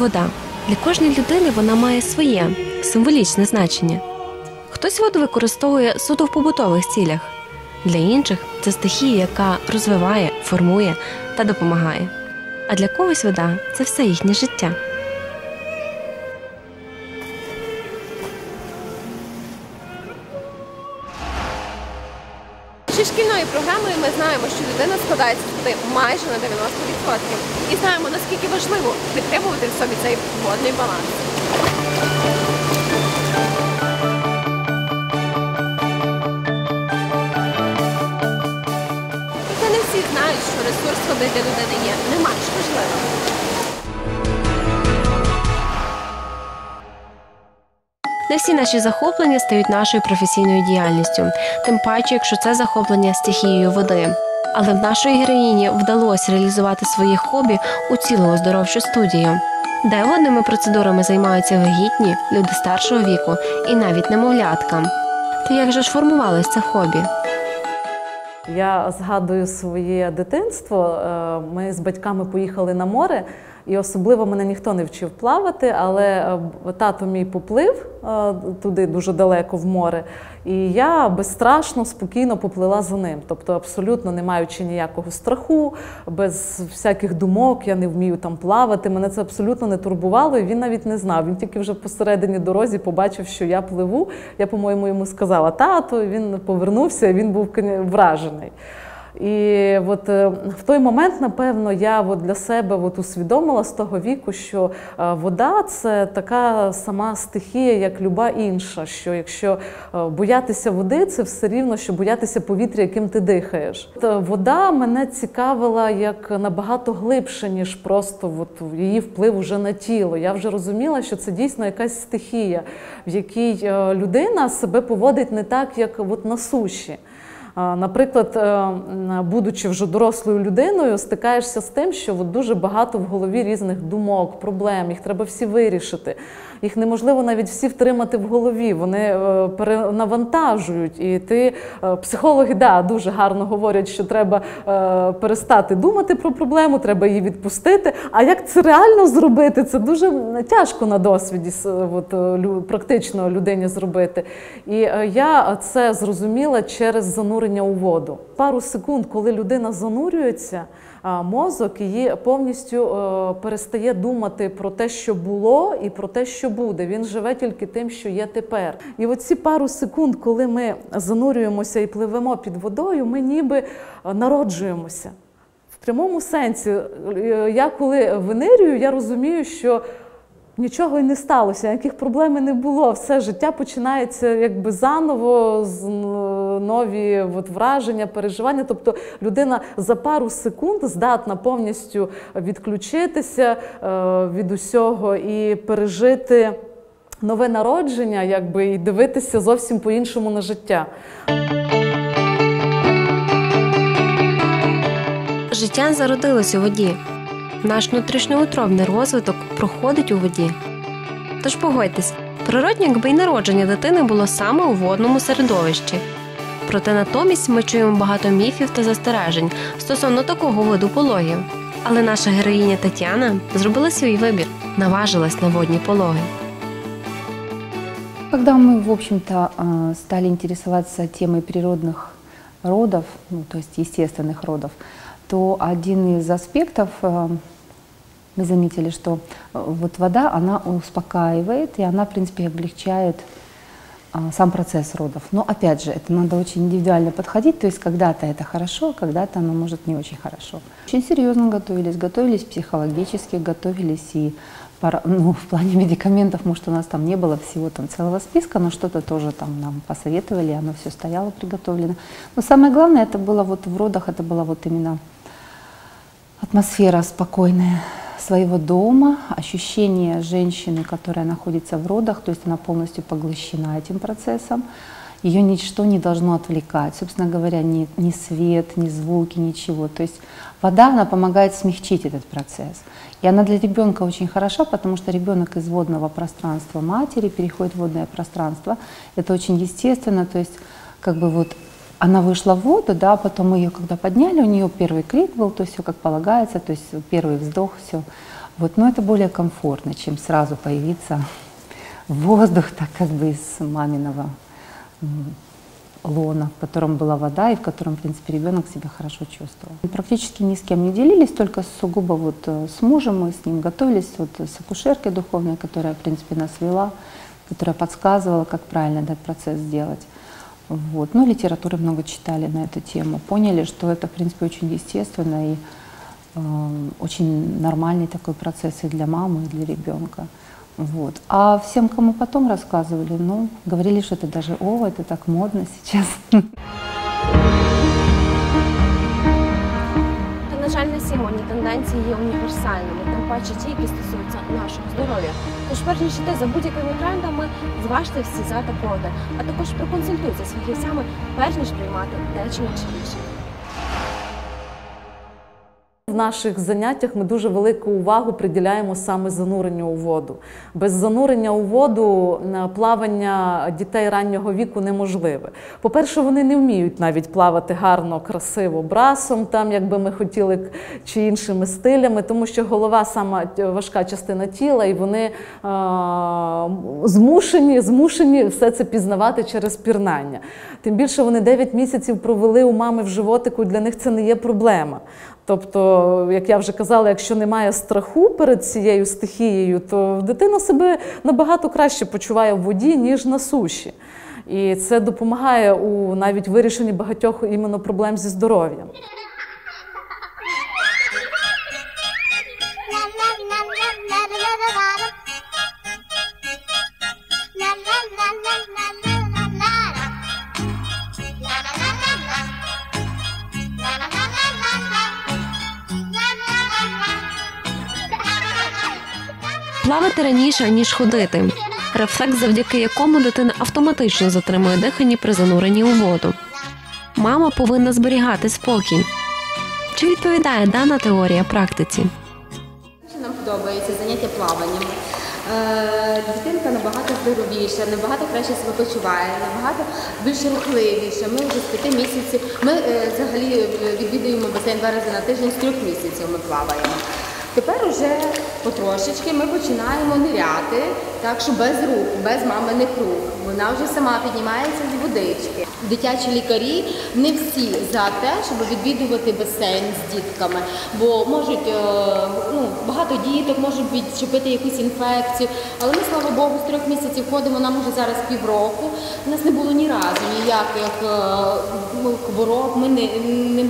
Вода для кожної людини вона має своє символічне значення. Хтось воду використовує суто в побутових цілях, для інших це стихія, яка розвиває, формує та допомагає. А для когось вода це все їхнє життя. Шкільною програмою ми знаємо, що людина складається води майже на 90%. І знаємо, наскільки важливо підтримувати в собі цей водний баланс. Проте не всі знають, що ресурс води для людини є не менш важливим. Не всі наші захоплення стають нашою професійною діяльністю, тим паче, якщо це захоплення стихією води. Але в нашої героїні вдалося реалізувати своє хобі у цілу оздоровчу студію, де водними процедурами займаються вагітні, люди старшого віку і навіть немовлятка. То як же ж формувалось це хобі? Я згадую своє дитинство. Е, Ми з батьками поїхали на море, і особливо мене ніхто не вчив плавати, але е, тато мій поплив е, туди дуже далеко в море. І я безстрашно, спокійно поплила за ним. Тобто, абсолютно не маючи ніякого страху, без всяких думок, я не вмію там плавати. Мене це абсолютно не турбувало, і він навіть не знав. Він тільки вже посередині дорозі побачив, що я пливу. Я, по-моєму, йому сказала тато. Він повернувся, і він був вражений. І от е, в той момент, напевно, я от для себе от усвідомила з того віку, що е, вода це така сама стихія, як люба інша. Що якщо е, боятися води, це все рівно, що боятися повітря, яким ти дихаєш. Вода мене цікавила як набагато глибше, ніж просто от її вплив уже на тіло. Я вже розуміла, що це дійсно якась стихія, в якій людина себе поводить не так, як от на суші. Наприклад, е, будучи вже дорослою людиною, стикаєшся з тим, що от дуже багато в голові різних думок, проблем, їх треба всі вирішити. Їх неможливо навіть всі втримати в голові. Вони е, перенавантажують. І ти е, психологи да, дуже гарно говорять, що треба перестати думати про проблему, треба її відпустити. А як це реально зробити? Це дуже тяжко на досвіді от, практично людині зробити. І я це зрозуміла через занурення у воду. Пару секунд, коли людина занурюється, мозок її повністю е, перестає думати про те, що було, і про те, що буде. Він живе тільки тим, що є тепер. І оці пару секунд, коли ми занурюємося і пливемо під водою, ми ніби е, народжуємося. В прямому сенсі, Е, я коли винирюю, я розумію, що нічого й не сталося, ніяких проблем не було. Все життя починається якби заново, з нові от, враження, переживання. Тобто людина за пару секунд здатна повністю відключитися е, від усього і пережити нове народження, якби і дивитися зовсім по-іншому на життя. Життя зародилось у воді. Наш внутрішньоутробний розвиток проходить у воді. Тож погодьтесь, природньо, якби й народження дитини було саме у водному середовищі Проте натомість ми чуємо багато міфів та застережень стосовно такого виду пологів. Але наша героїня Тетяна зробила свій вибір, наважилась на водні пологи. Когда мы, в общем-то, э, стали интересоваться темой природных родов, ну, то есть естественных родов, то один из аспектов э, мы заметили, что э, вот вода, она успокаивает, и она, в принципе, облегчает а, сам процесс родов. Но опять же, это надо очень индивидуально подходить, то есть когда-то это хорошо, когда-то оно может не очень хорошо. Очень серьезно готовились, готовились психологически, готовились и ну, в плане медикаментов, может, у нас там не было всего там целого списка, но что-то тоже там нам посоветовали, оно все стояло приготовлено. Но самое главное, это было вот в родах, это была вот именно атмосфера спокойная своего дома, ощущение женщины, которая находится в родах, то есть она полностью поглощена этим процессом, ее ничто не должно отвлекать, собственно говоря, ни, ни свет, ни звуки, ничего. То есть вода, она помогает смягчить этот процесс. И она для ребенка очень хороша, потому что ребенок из водного пространства матери переходит в водное пространство. Это очень естественно, то есть как бы вот она вышла в воду, да, потом мы ее когда подняли, у нее первый крик был, то есть все как полагается, то есть первый вздох, все. Вот, но это более комфортно, чем сразу появиться в воздух, так как бы из маминого лона, в котором была вода и в котором, в принципе, ребенок себя хорошо чувствовал. И практически ни с кем не делились, только сугубо вот э, с мужем мы с ним готовились, вот э, с акушеркой духовной, которая, в принципе, нас вела, которая подсказывала, как правильно этот процесс сделать. Вот. Ну, литературы много читали на эту тему, поняли, что это, в принципе, очень естественно и э, очень нормальный такой процесс и для мамы, и для ребенка. Вот. А всем, кому потом рассказывали, ну, говорили, что это даже, о, это так модно сейчас. сьогодні тенденції є універсальними, тим паче ті, які стосуються нашого здоров'я. Тож, перш ніж йти за будь-якими трендами, зважте всі за та проти, а також проконсультуйтеся з фахівцями, перш ніж приймати те чи інше рішення. В наших заняттях ми дуже велику увагу приділяємо саме зануренню у воду. Без занурення у воду е, плавання дітей раннього віку неможливе. По-перше, вони не вміють навіть плавати гарно, красиво брасом, там якби ми хотіли чи іншими стилями, тому що голова сама важка частина тіла, і вони е, змушені, змушені все це пізнавати через пірнання. Тим більше вони 9 місяців провели у мами в животику, для них це не є проблема. Тобто, як я вже казала, якщо немає страху перед цією стихією, то дитина себе набагато краще почуває в воді, ніж на суші. І це допомагає у навіть вирішенні багатьох іменно проблем зі здоров'ям. Плавати раніше, ніж ходити. Рефлекс, завдяки якому дитина автоматично затримує дихання при зануренні у воду. Мама повинна зберігати спокій. Чи відповідає дана теорія практиці? Нам подобається заняття плаванням. Е, Дитинка набагато здоровіша, набагато краще себе почуває, набагато більш рухливіша. Ми вже з п'яти місяців. Ми е, взагалі е, відвідуємо басейн два рази на тиждень з трьох місяців. Ми плаваємо. Тепер уже потрошечки ми починаємо ниряти, так що без рук, без маминих рук. Вона вже сама піднімається з водички. Дитячі лікарі не всі за те, щоб відвідувати басейн з дітками, бо можуть е, ну, багато діток можуть відчепити якусь інфекцію. Але ми, слава Богу, з трьох місяців ходимо, нам уже зараз півроку. У нас не було ні разу ніяких е, ну, хвороб. Ми не,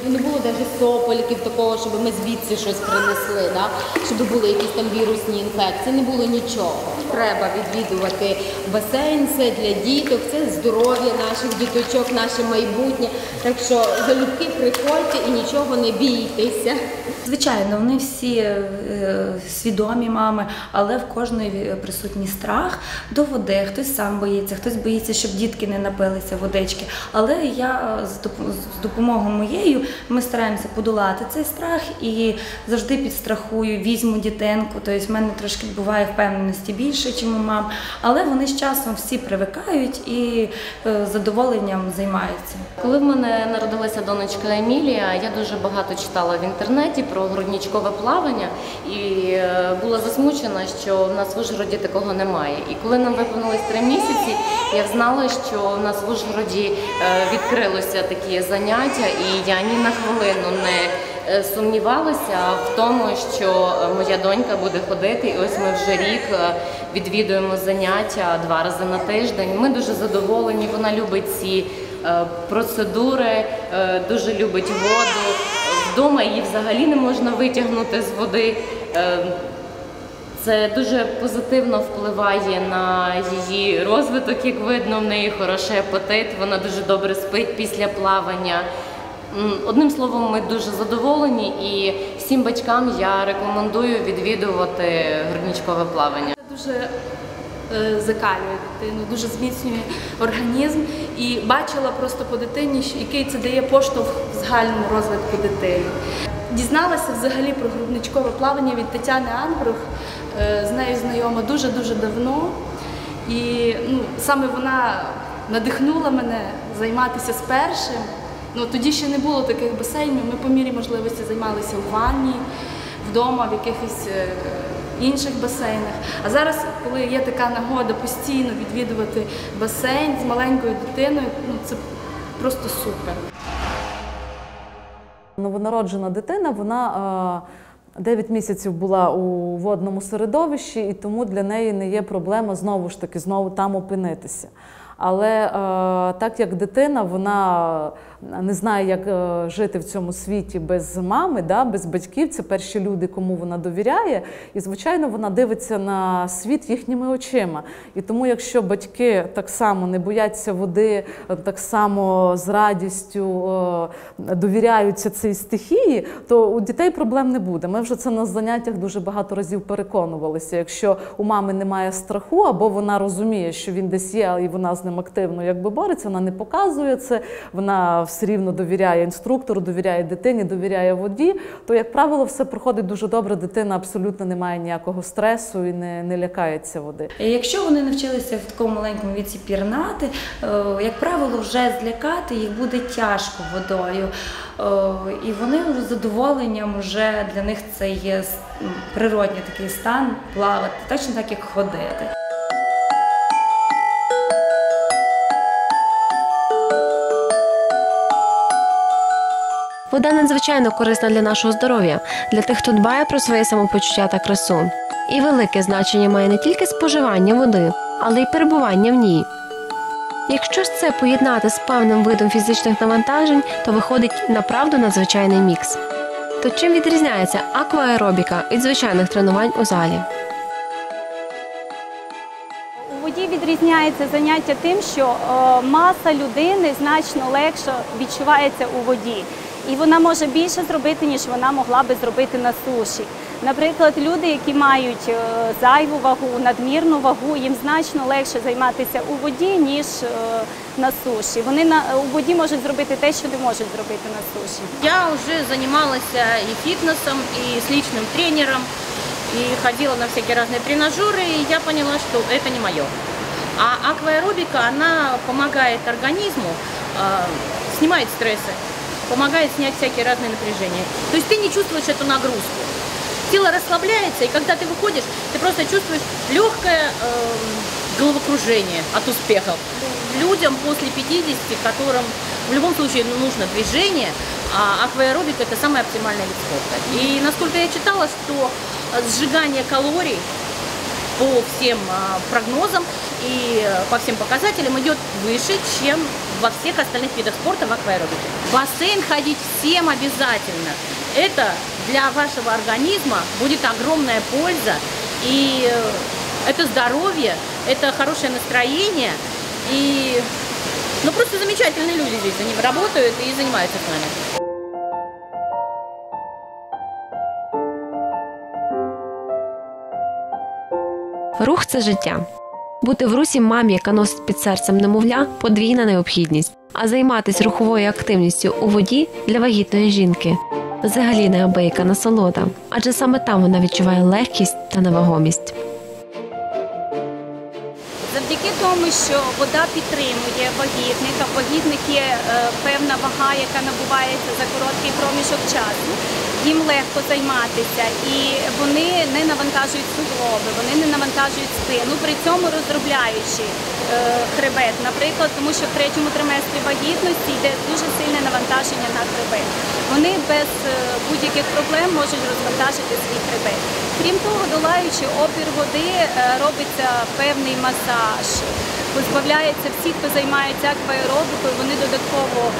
не, було навіть сополіків такого, щоб ми звідси щось принесли, да? щоб були якісь там вірусні інфекції. Не було нічого. Треба відвідувати басейн, це для діток, це здоров'я наших діточок, наше майбутнє. Так що залюбки приходьте і нічого не бійтеся. Звичайно, вони всі е, свідомі мами, але в кожної присутній страх до води. Хтось сам боїться, хтось боїться, щоб дітки не напилися водички. Але я е, з доп- з допомогою моєю ми стараємося подолати цей страх і завжди підстрахую, візьму дітинку. Тобто в мене трошки буває впевненості більше, ніж у мам. Але вони з часом всі привикають і е, задоволенням займаються. Коли в мене народилася донечка Емілія, я дуже багато читала в інтернеті про грудничкове плавання і е, була засмучена, що в нас в Ужгороді такого немає. І коли нам виповнилось три місяці, я знала, що в нас в Ужгороді е, відкрилося такі заняття, і я ні на хвилину не е, сумнівалася в тому, що моя донька буде ходити. І ось ми вже рік відвідуємо заняття два рази на тиждень. Ми дуже задоволені. Вона любить ці процедури, дуже любить воду. Вдома її взагалі не можна витягнути з води. Е, Це дуже позитивно впливає на її розвиток, як видно, в неї хороший апетит, вона дуже добре спить після плавання. Одним словом, ми дуже задоволені і всім батькам я рекомендую відвідувати грудничкове плавання. дуже закалює дитину, дуже зміцнює організм і бачила просто по дитині, який це дає поштовх в загальному розвитку дитини. Дізналася взагалі про грудничкове плавання від Тетяни Ангрух, е, з нею знайома дуже-дуже давно. І ну, саме вона надихнула мене займатися з першим. Ну, тоді ще не було таких басейнів. Ми по мірі можливості займалися у ванні, вдома, в якихось е, інших басейнах. А зараз, коли є така нагода постійно відвідувати басейн з маленькою дитиною, ну це просто супер. Новонароджена дитина, вона е, 9 місяців була у водному середовищі, і тому для неї не є проблема знову ж таки знову там опинитися. Але е, так як дитина, вона не знає, як е, жити в цьому світі без мами, да, без батьків, це перші люди, кому вона довіряє. І, звичайно, вона дивиться на світ їхніми очима. І тому, якщо батьки так само не бояться води, е, так само з радістю е, довіряються цій стихії, то у дітей проблем не буде. Ми вже це на заняттях дуже багато разів переконувалися. Якщо у мами немає страху, або вона розуміє, що він десь є, і вона з ним активно якби бореться, вона не показує це, вона все рівно довіряє інструктору, довіряє дитині, довіряє воді, то, як правило, все проходить дуже добре. Дитина абсолютно не має ніякого стресу і не, не лякається води. Якщо вони навчилися в такому маленькому віці пірнати, е, як правило, вже злякати їх буде тяжко водою. Е, І вони з задоволенням вже для них це є природній такий стан плавати, точно так як ходити. Вода надзвичайно корисна для нашого здоров'я, для тих, хто дбає про своє самопочуття та красу. І велике значення має не тільки споживання води, але й перебування в ній. Якщо ж це поєднати з певним видом фізичних навантажень, то виходить направду надзвичайний мікс. То чим відрізняється акваеробіка від звичайних тренувань у залі? У воді відрізняється заняття тим, що е, маса людини значно легше відчувається у воді І вона може більше зробити, ніж вона могла би зробити на суші. Наприклад, люди, які мають е, зайву вагу, надмірну вагу, їм значно легше займатися у воді, ніж е, на суші. Вони на у воді можуть зробити те, що не можуть зробити на суші. Я уже занималась и фитнесом, и с личным тренером, и ходила на всякие разные тренажеры, и я поняла, что это не мое. А акваэробика, она помогает организму, э, снимает стрессы, Помогает снять всякие разные напряжения. То есть ты не чувствуешь эту нагрузку. Тело расслабляется, и когда ты выходишь, ты просто чувствуешь легкое эм, головокружение от успехов. Людям после 50, которым в любом случае нужно движение, а акваэробика это самый оптимальный вид спорта. И насколько я читала, что э, сжигание калорий по всем а, прогнозам и э, по всем показателям идет выше, чем во всех остальных видах спорта в акваэробике. Бассейн ходить всем обязательно. Это для вашего организма будет огромная польза. И э, это здоровье, это хорошее настроение. И ну просто замечательные люди здесь. Они работают и занимаются с нами. Рух це життя. Бути в русі мамі, яка носить під серцем немовля, подвійна необхідність. А займатися руховою активністю у воді для вагітної жінки взагалі неабияка насолода, адже саме там вона відчуває легкість та невагомість. Завдяки тому, що вода підтримує вагітних, а в є е, певна вага, яка набувається за короткий проміжок часу. Їм легко займатися і вони не навантажують суглоби, вони не навантажують спину, при цьому розробляючи е, хребет, наприклад, тому що в третьому триместрі вагітності йде дуже сильне навантаження на хребет. Вони без е, будь-яких проблем можуть розвантажити свій хребет. Крім того, долаючи опір води, е, робиться певний масаж. Позбавляється всі, хто займається акваеробікою, вони додатково е,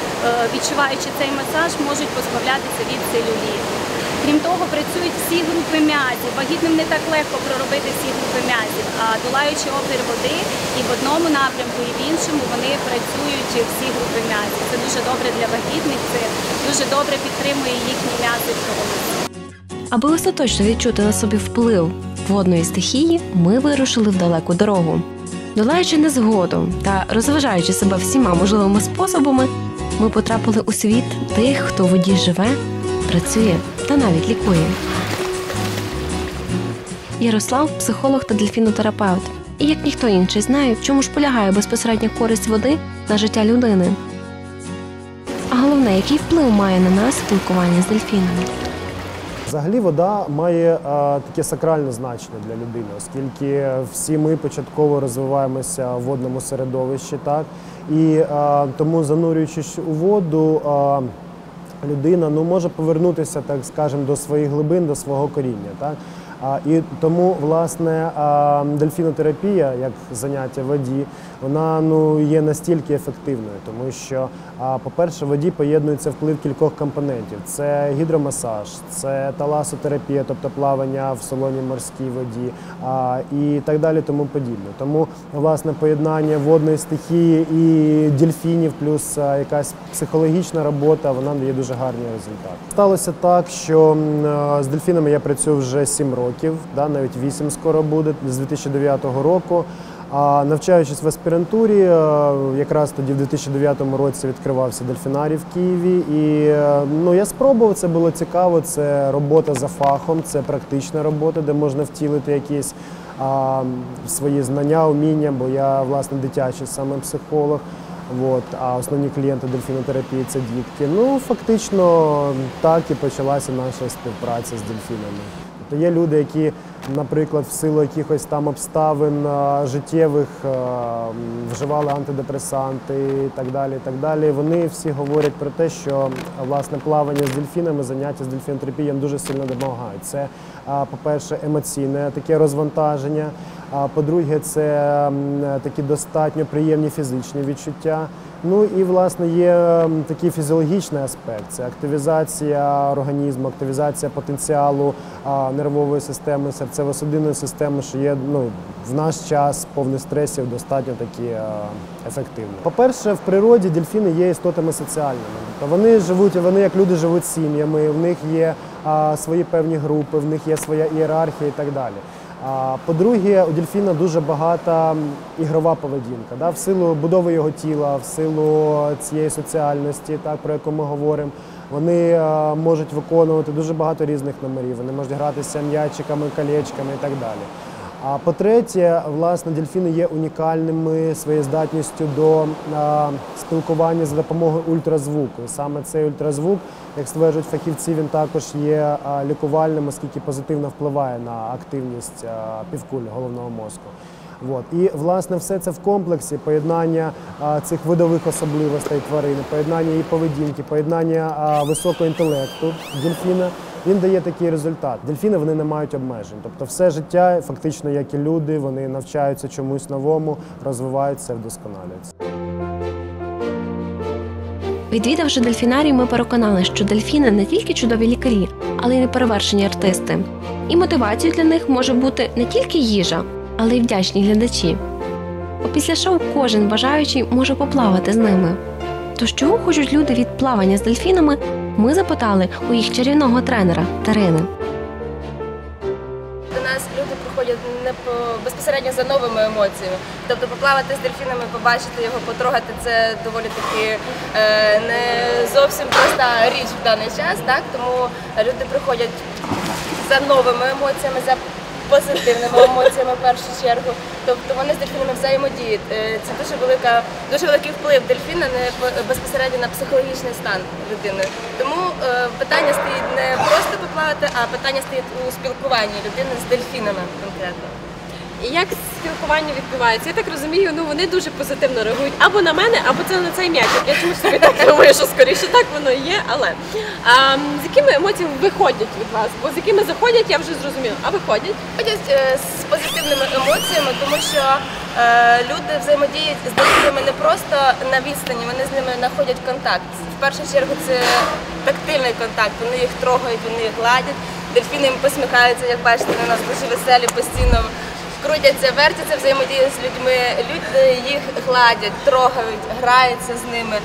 відчуваючи цей масаж, можуть позбавлятися від целюліту. Крім того, працюють всі групи м'язів. Вагітним не так легко проробити всі групи м'язів, а долаючи опір води і в одному напрямку, і в іншому вони працюють всі групи м'язів. Це дуже добре для вагітних, це дуже добре підтримує їхні м'язи в тонусі. Аби остаточно відчути на собі вплив водної стихії, ми вирушили в далеку дорогу. Долаючи незгоду та розважаючи себе всіма можливими способами, ми потрапили у світ тих, хто в воді живе, працює та навіть лікує. Ярослав психолог та дельфінотерапевт. І як ніхто інший знає, в чому ж полягає безпосередня користь води на життя людини. А головне, який вплив має на нас спілкування з дельфінами. Взагалі вода має а, таке сакральне значення для людини, оскільки всі ми початково розвиваємося в водному середовищі, так і а, тому занурюючись у воду. А, Людина ну може повернутися, так скажемо, до своїх глибин, до свого коріння. Так? І тому, власне, дельфінотерапія, як заняття воді, вона ну, є настільки ефективною, тому що, по-перше, в воді поєднується вплив кількох компонентів: це гідромасаж, це таласотерапія, тобто плавання в солоній морській воді, і так далі, тому подібне. Тому, власне, поєднання водної стихії і дельфінів, плюс якась психологічна робота, вона дає дуже гарний результат. Сталося так, що з дельфінами я працюю вже 7 років, да, навіть 8 скоро буде, з 2009 року. А навчаючись в аспірантурі, е, якраз тоді в 2009 році відкривався дельфінарій в Києві. І е, ну, я спробував, це було цікаво. Це робота за фахом, це практична робота, де можна втілити якісь а, свої знання, уміння, бо я власне дитячий саме психолог. От, а основні клієнти дельфінотерапії це дітки. Ну, фактично, так і почалася наша співпраця з дельфінами. Тобто є люди, які, наприклад, в силу якихось там обставин життєвих вживали антидепресанти і так далі. І так далі. Вони всі говорять про те, що власне плавання з дельфінами, заняття з дельфінотерапією дуже сильно допомагають. Це, по-перше, емоційне таке розвантаження. А по-друге, це такі достатньо приємні фізичні відчуття. Ну і власне є такий фізіологічний аспект: це активізація організму, активізація потенціалу нервової системи, серцево-судинної системи, що є ну, в наш час повний стресів достатньо такі а, ефективні. По-перше, в природі дельфіни є істотами соціальними. Тобто вони живуть, вони як люди живуть сім'ями, в них є свої певні групи, в них є своя ієрархія і так далі. По-друге, у дельфіна дуже багата ігрова поведінка. Да? В силу будови його тіла, в силу цієї соціальності, так, про яку ми говоримо. Вони е, можуть виконувати дуже багато різних номерів. Вони можуть гратися м'ячиками, колечками і так далі. А по-третє, власне, дельфіни є унікальними своєю здатністю до а, спілкування за допомогою ультразвуку. Саме цей ультразвук, як стверджують фахівці, він також є а, лікувальним, оскільки позитивно впливає на активність а, півкулі головного мозку. От. І власне все це в комплексі поєднання а, цих видових особливостей тварини, поєднання її поведінки, поєднання а, високого інтелекту дельфіна. Він дає такий результат. Дельфіни вони не мають обмежень. Тобто, все життя, фактично, як і люди, вони навчаються чомусь новому, розвиваються, вдосконалюються. Відвідавши дельфінарій, ми переконали, що дельфіни не тільки чудові лікарі, але й неперевершені артисти. І мотивацією для них може бути не тільки їжа, але й вдячні глядачі. Бо після шоу кожен бажаючий може поплавати з ними. Тож чого хочуть люди від плавання з дельфінами, ми запитали у їх чарівного тренера Тарини. До нас люди приходять не по безпосередньо за новими емоціями. Тобто поплавати з дельфінами, побачити його, потрогати це доволі таки е, не зовсім проста річ в даний час. Так тому люди приходять за новими емоціями, за позитивними емоціями в першу чергу. Тобто вони з дельфінами взаємодіють. Е, Це дуже велика, дуже великий вплив дельфіна не по- безпосередньо на психологічний стан людини. Тому е, питання стоїть не просто поплавати, а питання стоїть у спілкуванні людини з дельфінами конкретно. І як спілкування відбувається? Я так розумію, ну вони дуже позитивно реагують або на мене, або це на цей м'ячик. Я чомусь собі так думаю, що скоріше так воно є. Але а, з якими емоціями виходять від вас? Бо з якими заходять, я вже зрозуміла. А виходять? Ходять е, з позитивними емоціями, тому що е, люди взаємодіють з дельфінами не просто на відстані, вони з ними знаходять контакт. В першу чергу це тактильний контакт. Вони їх трогають, вони їх гладять. Дельфіни їм посміхаються, як бачите, у нас дуже веселі, постійно крутяться, вертяться, взаємодіють з людьми. Люди їх гладять, трогають, граються з ними.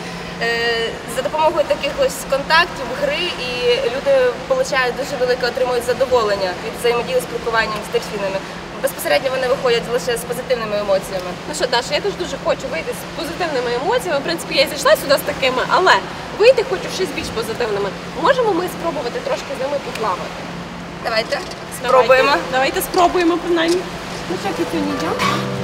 Е, За допомогою таких ось контактів, гри, і люди отримують дуже велике отримують задоволення від взаємодії з спілкуванням з дельфінами. Безпосередньо вони виходять лише з позитивними емоціями. Ну що, Даша, я теж дуже хочу вийти з позитивними емоціями. В принципі, я і зайшла сюди з такими, але вийти хочу ще з більш позитивними. Можемо ми спробувати трошки з ними поплавати? Давайте Давайте. спробуємо. Давайте спробуємо принаймні. Ну що,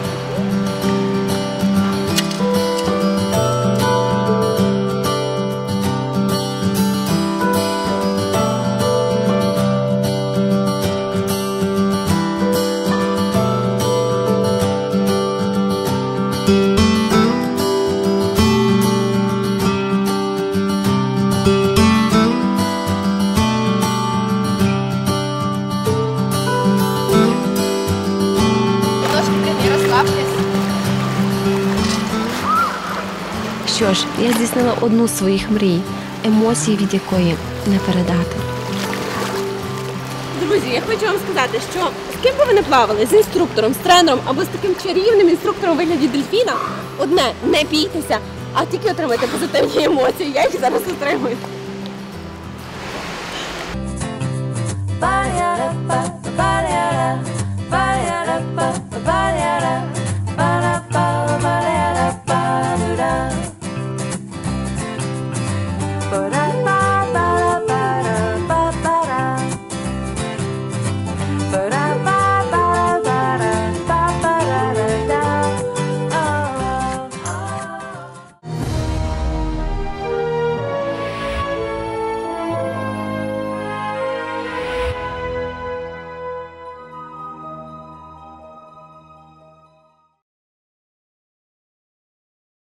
здійснила одну з своїх мрій, емоції від якої не передати. Друзі, я хочу вам сказати, що з ким би ви не плавали, з інструктором, з тренером або з таким чарівним інструктором у вигляді дельфіна, одне не бійтеся, а тільки отримайте позитивні емоції. Я їх зараз отримую. Vaya